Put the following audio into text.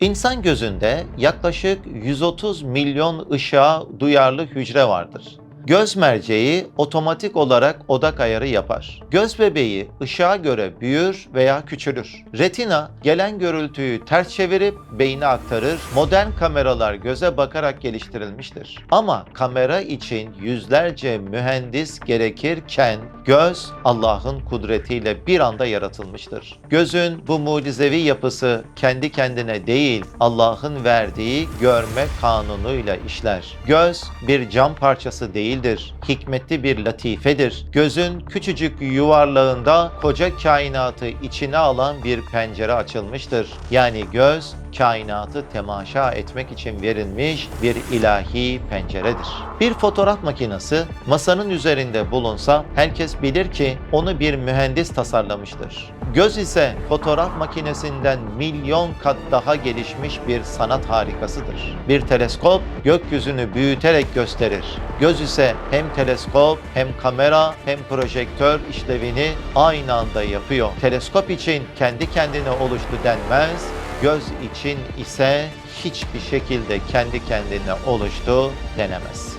İnsan gözünde yaklaşık 130 milyon ışığa duyarlı hücre vardır. Göz merceği otomatik olarak odak ayarı yapar. Göz bebeği ışığa göre büyür veya küçülür. Retina gelen görüntüyü ters çevirip beyne aktarır. Modern kameralar göze bakarak geliştirilmiştir. Ama kamera için yüzlerce mühendis gerekirken göz Allah'ın kudretiyle bir anda yaratılmıştır. Gözün bu mucizevi yapısı kendi kendine değil Allah'ın verdiği görme kanunuyla işler. Göz bir cam parçası değildir. Hikmetli bir latifedir. Gözün küçücük yuvarlağında koca kainatı içine alan bir pencere açılmıştır. Yani göz kainatı temaşa etmek için verilmiş bir ilahi penceredir. Bir fotoğraf makinesi masanın üzerinde bulunsa herkes bilir ki onu bir mühendis tasarlamıştır. Göz ise fotoğraf makinesinden milyon kat daha gelişmiş bir sanat harikasıdır. Bir teleskop gökyüzünü büyüterek gösterir. Göz ise hem teleskop hem kamera hem projektör işlevini aynı anda yapıyor. Teleskop için kendi kendine oluştu denmez, göz için ise hiçbir şekilde kendi kendine oluştu denemez.